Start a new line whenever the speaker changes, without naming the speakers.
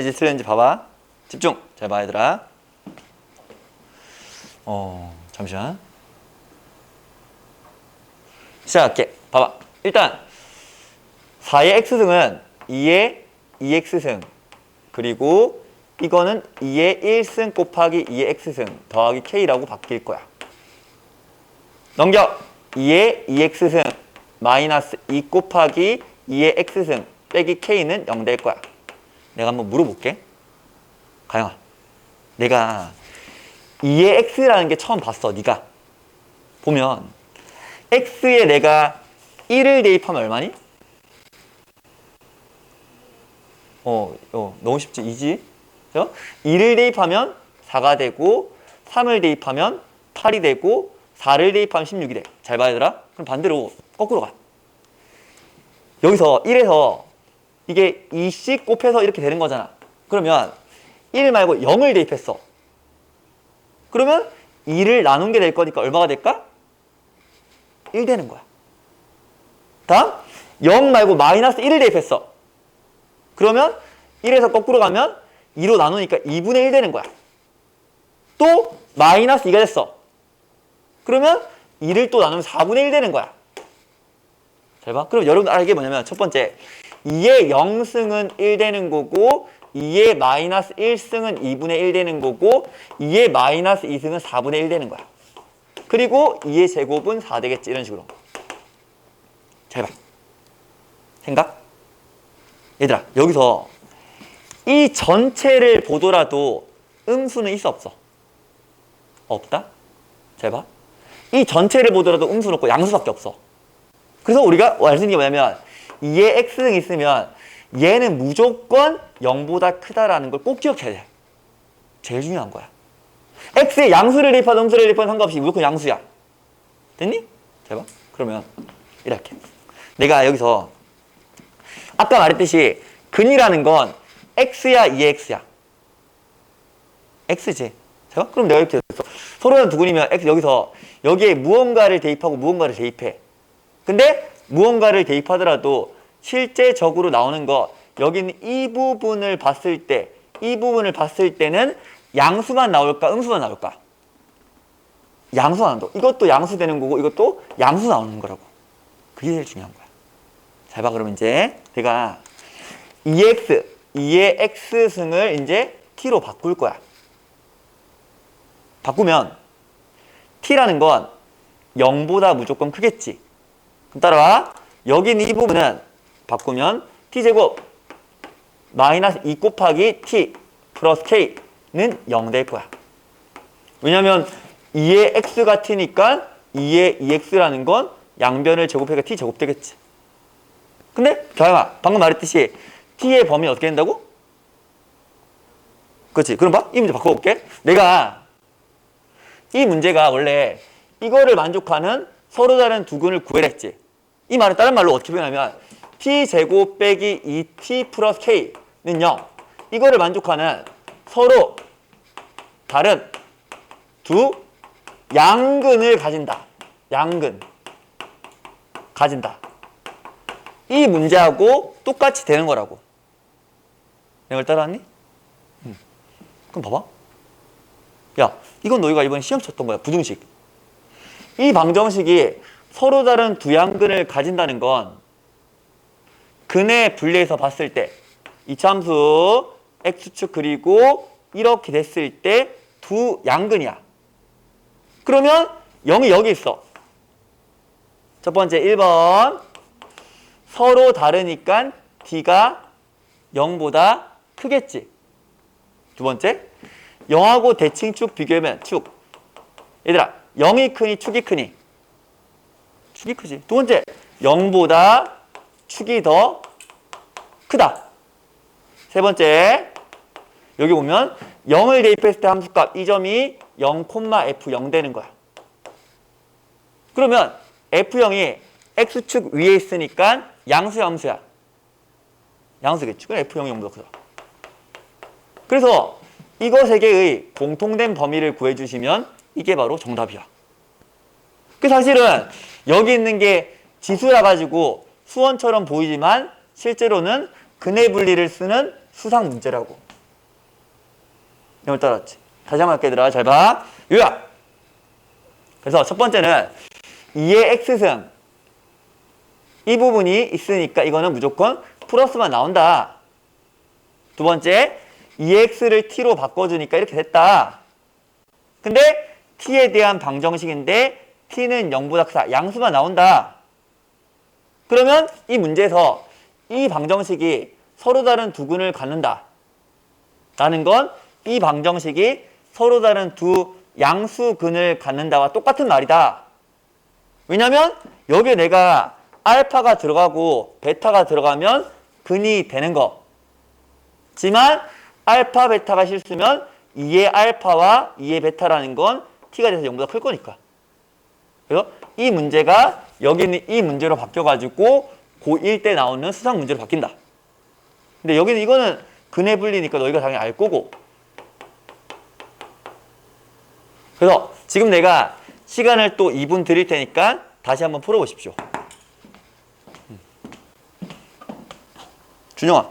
이제 틀렸는지 봐봐. 집중. 잘 봐, 얘들아. 어, 잠시만. 시작할게. 봐봐. 일단 4의 x승은 2의 2x승 그리고 이거는 2의 1승 곱하기 2의 x승 더하기 k라고 바뀔 거야. 넘겨. 2의 2x승 마이너스 2 곱하기 2의 x승 빼기 k는 0 될 거야. 내가 한번 물어볼게. 가영아. 내가 2의 x라는 게 처음 봤어. 네가. 보면 x에 내가 1을 대입하면 얼마니? 어, 어 너무 쉽지. 2지? 그죠? 2를 대입하면 4가 되고 3을 대입하면 8이 되고 4를 대입하면 16이 돼. 잘 봐야 되라. 그럼 반대로 거꾸로 가. 여기서 1에서 이게 2씩 곱해서 이렇게 되는 거잖아. 그러면 1 말고 0을 대입했어. 그러면 2를 나눈 게 될 거니까 얼마가 될까? 1 되는 거야. 다음 0 말고 마이너스 1을 대입했어. 그러면 1에서 거꾸로 가면 2로 나누니까 2분의 1 되는 거야. 또 마이너스 2가 됐어. 그러면 2를 또 나누면 4분의 1 되는 거야. 잘 봐. 그럼 여러분 알게 뭐냐면 첫 번째 2의 0승은 1 되는 거고 2의 마이너스 1승은 2분의 1 되는 거고 2의 마이너스 2승은 4분의 1 되는 거야. 그리고 2의 제곱은 4 되겠지 이런 식으로. 잘 봐. 생각? 얘들아 여기서 이 전체를 보더라도 음수는 있어 없어? 없다? 잘 봐. 이 전체를 보더라도 음수는 없고 양수밖에 없어. 그래서 우리가 있는 게 뭐냐면 2의 x승이 있으면 얘는 무조건 0보다 크다라는 걸 꼭 기억해야 돼. 제일 중요한 거야. x에 양수를 대입하든 음수를 대입하든 상관없이 무조건 양수야. 됐니? 잘 봐. 그러면 이렇게. 내가 여기서 아까 말했듯이 근이라는 건 x야 2x야. x지. 자, 그럼 내가 이렇게 했어. 서로는 두근이면 x 여기서 여기에 무언가를 대입하고 무언가를 대입해. 근데 무언가를 대입하더라도 실제적으로 나오는 거 여기는 이 부분을 봤을 때 이 부분을 봤을 때는 양수만 나올까 음수만 나올까? 양수 나온다. 이것도 양수 되는 거고 이것도 양수 나오는 거라고. 그게 제일 중요한 거야. 잘 봐. 그러면 이제 내가 2x, 2의 x승을 이제 t로 바꿀 거야. 바꾸면 t라는 건 0보다 무조건 크겠지. 따라와. 여기 있는 이 부분은 바꾸면 t제곱 마이너스 2 곱하기 t 플러스 k는 0 될 거야. 왜냐면 2의 x가 t니까 2의 2x라는 건 양변을 제곱해가 t 제곱 되겠지. 근데 경영아 방금 말했듯이 t의 범위 어떻게 된다고? 그렇지. 그럼 봐. 이 문제 바꿔볼게. 내가 이 문제가 원래 이거를 만족하는 서로 다른 두 근을 구해냈지. 이 말은 다른 말로 어떻게 표현하면 t제곱 빼기 2t 플러스 k는 0. 이거를 만족하는 서로 다른 두 양근을 가진다. 양근. 가진다. 이 문제하고 똑같이 되는 거라고. 내가 따라왔니? 응. 그럼 봐봐. 야, 이건 너희가 이번에 시험 쳤던 거야. 부등식. 이 방정식이 서로 다른 두 양근을 가진다는 건 근의 분리해서 봤을 때 이참수 x축 그리고 이렇게 됐을 때 두 양근이야. 그러면 0이 여기 있어. 첫 번째 1번 서로 다르니까 d가 0보다 크겠지. 두 번째 0하고 대칭축 비교하면 축. 얘들아 0이 크니 축이 크니? 축이 크지. 두 번째 0보다 축이 더 크다. 세 번째 여기 보면 0을 대입했을 때 함수값 이 점이 0, f 0 되는 거야. 그러면 f0이 x축 위에 있으니까 양수 함수야. 양수겠지. 그럼 f0이 0보다 크다. 그래서 이거 세 개의 공통된 범위를 구해주시면 이게 바로 정답이야. 그 사실은 여기 있는 게 지수라 가지고 수원처럼 보이지만 실제로는 근의 분리를 쓰는 수상 문제라고. 0을 따랐지. 다시 한번 할게 얘들아. 잘 봐. 유야. 그래서 첫 번째는 2의 x승. 이 부분이 있으니까 이거는 무조건 플러스만 나온다. 두 번째, 2x를 t로 바꿔주니까 이렇게 됐다. 근데 t에 대한 방정식인데 t는 0보다 크다. 양수만 나온다. 그러면 이 문제에서 이 방정식이 서로 다른 두 근을 갖는다. 라는 건 이 방정식이 서로 다른 두 양수근을 갖는다와 똑같은 말이다. 왜냐면 여기에 내가 알파가 들어가고 베타가 들어가면 근이 되는 거. 지만 알파 베타가 실수면 2의 알파와 2의 베타라는 건 t가 돼서 0보다 클 거니까. 그래서 이 문제가 여기 있는 이 문제로 바뀌어가지고 고1 때 나오는 수상 문제로 바뀐다. 근데 여기는 이거는 근해 분리니까 너희가 당연히 알 거고. 그래서 지금 내가 시간을 또 2분 드릴 테니까 다시 한번 풀어보십시오. 음. 준영아,